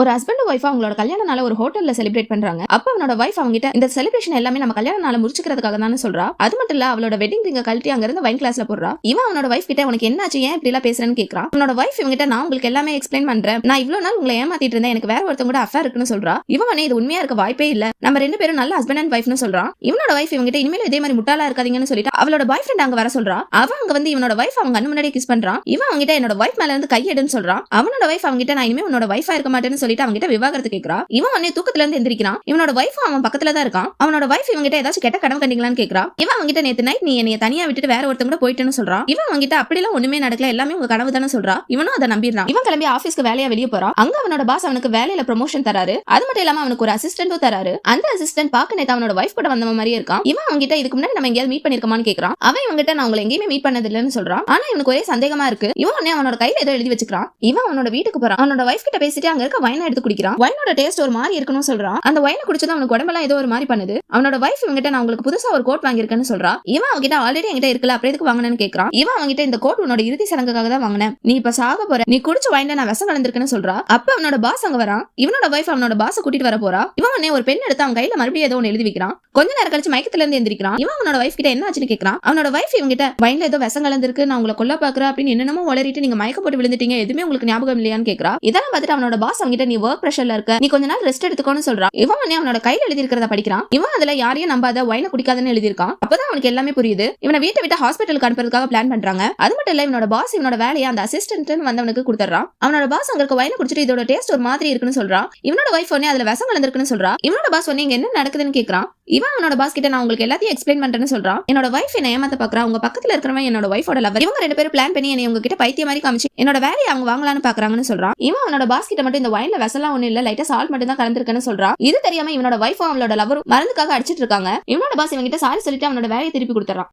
ஒரு husband wife அவங்களோட கல்யாண நாள ஒரு ஹோட்டல்ல செலிப்ரேட் பண்றாங்க. அப்ப அவனோட ஒய்ஃப் அவங்கிட்ட இந்த செலிப்ரேஷன் எல்லாமே நம்ம கல்யாண நாள முடிச்சுக்கிறதுக்காக தானே சொல்றா? அது மட்டும் இல்ல அவளோட வெட்டிங் ரிங்க கழட்டி அங்க இருந்து வைன் கிளாஸ்ல போடுறா. இவன் அவனோட ஒய்ஃப் கிட்ட உனக்கு என்னாச்சு? ஏன் இப்படி எல்லாம் பேசுறேன்னு கேக்குறா? அவனோட ஒய்ஃப் இவங்கிட்ட நான் உங்களுக்கு எல்லாமே எக்ஸ்பிளைன் பண்றேன். நான் இவ்வளவு நாள் உங்களை ஏமாத்திட்டு இருந்தேன். எனக்கு வேற ஒருத்தவங்க கூட அஃபேர் இருக்குன்னு சொல்றா. இவன் இது உண்மையா இருக்க வாய்ப்பே இல்ல. நம்ம ரெண்டு பேரும் நல்ல ஹஸ்பண்ட் அண்ட் ஒய்ஃப்னு சொல்றான் இவனோட ஒய்ஃப் இவங்கிட்ட இனிமேல் இதே மாதிரி முட்டாளா இருக்காதீங்கன்னு சொல்லிட்டு அவளோட பாய் ஃப்ரெண்ட் அங்க வர சொல்றா. அவன் அங்க வந்து இவனோட ஒய்ஃப் அவங்க கண்ணு முன்னாடி கிஸ் பண்றான். இவன் அவங்கிட்ட என்னோட ஒய்ஃப் மேல இருந்து கையெடுன்னு சொல்றான் அவனோட ஒய்ஃப் அவங்கிட்ட நான் இனிமே உன்னோட ஒய்ஃபா இருக்க மாட்டேன்னு சொல்லிட்டு அவங்கிட்ட விவாகரத்து கேக்குறா. இவன் உடனே தூக்கத்துல இருந்து எந்திரிக்கிறான். இவனோட வைஃப் அவன் பக்கத்துல தான் இருக்கான். அவனோட ஒய்ஃப் இவங்கிட்ட ஏதாச்சும் கெட்ட கடன் கண்டிங்களான்னு கேக்குறா. இவன் அவங்கிட்ட நேத்து நைட் நீ என்னைய தனியா விட்டுட்டு வேற ஒருத்தங்க கூட போயிட்டுன்னு சொல்றான் இவன் அவங்கிட்ட அப்படிலாம் ஒண்ணுமே நடக்கல. எல்லாமே உங்க கனவு தானே சொல்றா. இவனும் அதை நம்பிடுறான். இவன் கிளம்பி ஆபீஸ்க்கு வேலையா வெளியே போறான். அங்க அவனோட பாஸ் அவனுக்கு வேலையில ப்ரொமோஷன் தராரு. அது மட்டும் இல்லாம அவனுக்கு ஒரு அசிஸ்டன்ட்டும் தராரு. அந்த அசிஸ்டன்ட் பாக்க நேத்து அவனோட ஒய்ஃப் கூட வந்த மாதிரியே இருக்கான். இவன் அவங்கிட்ட இதுக்கு முன்னாடி நம்ம எங்கேயாவது மீட் பண்ணிருக்கமான்னு கேக்குறான். அவன் இவங்கிட்ட நான் உங்களை எங்கேயுமே மீட் பண்ணது இல்லைன்னு சொல்றான். ஆனா இவனுக்கு ஒரே சந்தேகமா இருக்கு. இவன் உடனே அவனோட கையில ஏதோ எழுதி வச்சுக்கிறான். இவன் அவனோட வீட்டுக்கு போறான். அவனோட வைஃப் கிட்ட பேசிட்டு அங்க இருக்க வைனை எடுத்து குடிக்கிறான். வைனோட டேஸ்ட் ஒரு மாதிரி இருக்கணும்னு சொல்றான். அந்த ஒயினை குடிச்சதும் அவனுக்கு உடம்பெல்லாம் ஏதோ ஒரு மாதிரி பண்ணுது. அவனோட ஒய்ஃப் இவங்கிட்ட நான் உங்களுக்கு புதுசா ஒரு கோட் வாங்கியிருக்கேன்னு சொல்றா. இவன் அவங்கிட்ட ஆல்ரெடி என்கிட்ட இருக்கல அப்புறம் எதுக்கு வாங்கினேன்னு கேட்கறான் இவன் அவங்கிட்ட இந்த கோட் உன்னோட இறுதி சடங்குக்காக தான் வாங்கினேன். நீ இப்ப சாக போற நீ குடிச்ச ஒயின்ல நான் விஷம் கலந்துருக்கேன்னு சொல்றா. அப்ப அவனோட பாஸ் அங்க வரான். இவனோட ஒய்ஃப் அவனோட பாஸ் கூட்டிட்டு வர போறா. இவன் உடனே ஒரு பெண் எடுத்து அவன் கையில மறுபடியும் ஏதோ ஒன்று எழுதி வைக்கிறான். கொஞ்ச நேரம் கழிச்சு மயக்கத்துல இருந்து எந்திரிக்கிறான். இவன் அவனோட ஒய்ஃப் கிட்ட என்ன ஆச்சுன்னு கேக்குறான். அவனோட ஒய்ஃப் இவங்கிட்ட வைன்ல ஏதோ விஷம் கலந்துருக்கு நான் உங்களை கொல்ல பாக்குறேன் அப்படின்னு என்னென்னமோ உளறிட்டு நீங்க மயக்க போட்டு விழுந்துட்டீங்க. எதுவுமே உங்களுக்கு ஞாபகம் இல்லையான்னு கேக்குறா. இதெல்லாம் பார்த்துட்டு அவனோட பாஸ் அவங்கிட்ட நீ ஒர்க் ப்ரெஷர்ல இருக்க நீ கொஞ்ச நாள் ரெஸ்ட் எடுத்துக்கோன்னு சொல்றான். இவன் உடனே அவனோட கையில எழுதி இருக்கிறத படிக்கிறான். இவன் அதுல யாரையும் நம்பாத ஒயின குடிக்காதன்னு எழுதியிருக்கான். அப்பதான் அவனுக்கு எல்லாமே புரியுது. இவனை வீட்டை விட்டு ஹாஸ்பிட்டலுக்கு அனுப்புறதுக்காக பிளான் பண்றாங்க. அது மட்டும் இல்ல இவனோட பாஸ் இவனோட வேலையை அந்த அசிஸ்டன்ட் வந்தவனுக்கு கொடுத்துறான் அவனோட பாஸ் அங்க இருக்க வைனை குடிச்சிட்டு இதோட டேஸ்ட் ஒரு மாதிரி இருக்குன்னு சொல்றான். இவனோட ஒய்ஃப் உடனே அதுல விஷம் கலந்துருக்குன்னு சொல்றா இவனோட பாஸ் உடனே இங்க என்ன நடக்குதுன்னு கேக்குறான். இவன் அவனோட பாஸ் கிட்ட நான் உங்களுக்கு எல்லாத்தையும் எக்ஸ்பிளைன் பண்றேன்னு சொல்றான். என்னோட வைஃப் என்ன ஏமாத்த பாக்குறா. உங்க பக்கத்துல இருக்கிறவன் என்னோட வைஃபோட லவர் இவங்க ரெண்டு பேரும் பிளான் பண்ணி என்னை உங்ககிட்ட பைத்திய மாதிரி காமிச்சு என்னோட வேலையை அவங்க வாங்கலாம்னு பாக்குறாங்கன்னு சொல்றான். இவன் அவனோட பாஸ் கிட்ட மட்டும் இந்த வைன்ல வெசலாம் ஒண்ணு இல்ல. லைட்டா சால்ட் மட்டும் தான் கலந்துருக்குன்னு சொல்றான். இது தெரியாம இவனோட வைஃப் அவனோட லவரும் மருந்துக்காக அடிச்சிட்டு இருக்காங்க. இவனோட பாஸ் இவங்கிட்ட சாரி சொல்லிட்டு அவனோட வேலையை திருப்பி கொடுத்துறான்